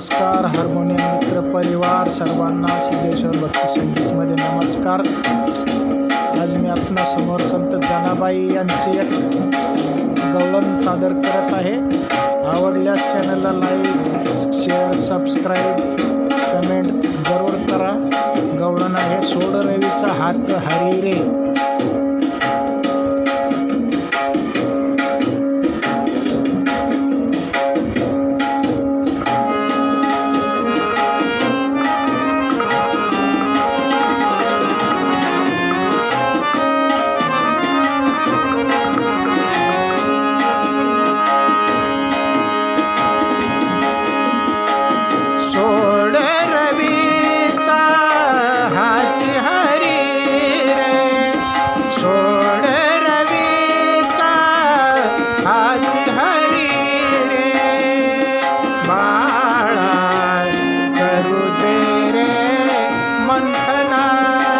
नमस्कार हार्मोनियम मित्र परिवार सर्वांना सिद्धेश्वर भक्ती संगीतमध्ये नमस्कार. आज मी आपणासमोर संत जानाबाई यांचे एक गवळण सादर करत आहे. आवडल्यास चॅनलला लाईक शेअर सबस्क्राईब कमेंट जरूर करा. गवळण आहे सोड रवीचा हात हरी रे. না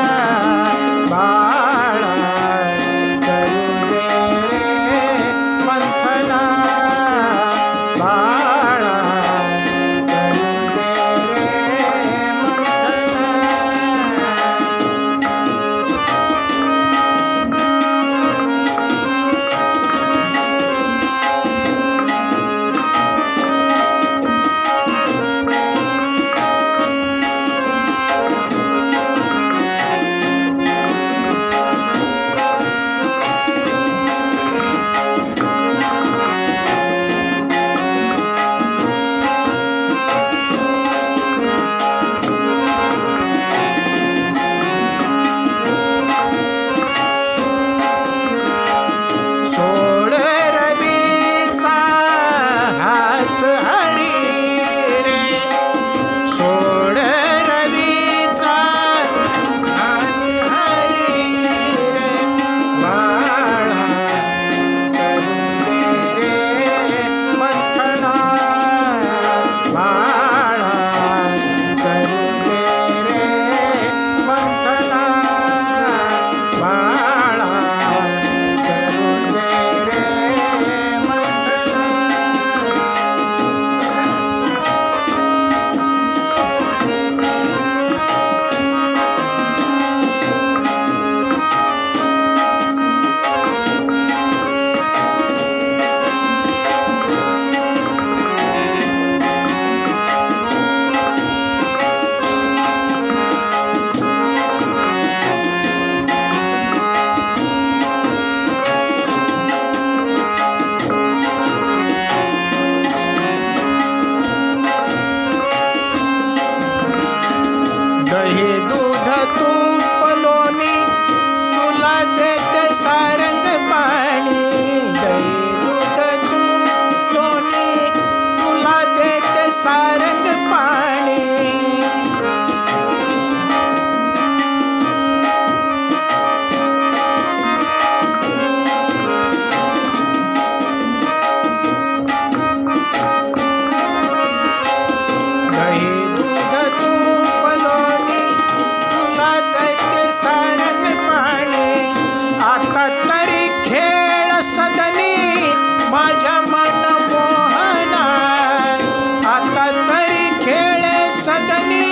सदनी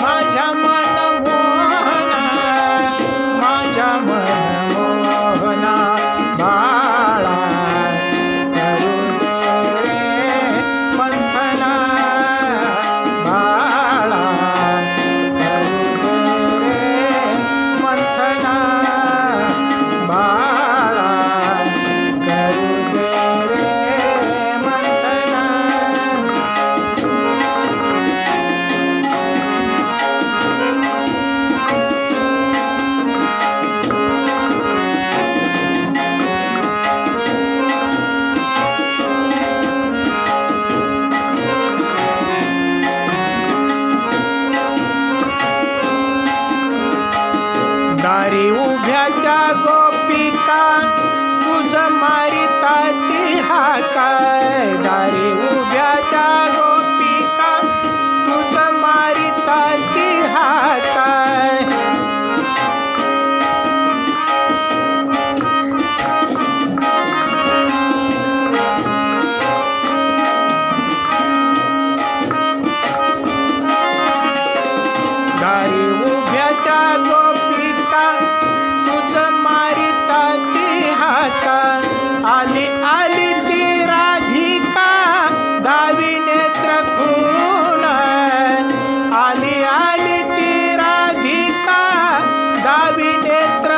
माझ्या मन दारी उभ्या त्या गोपिका तुझ मारिता ती हाकाय दारी उभ्या त्या गोपिका तुझ मारिता ती हाकाय आली आली ती राधिका गावी नेत्र खून आली आली ती राधिका गावी नेत्र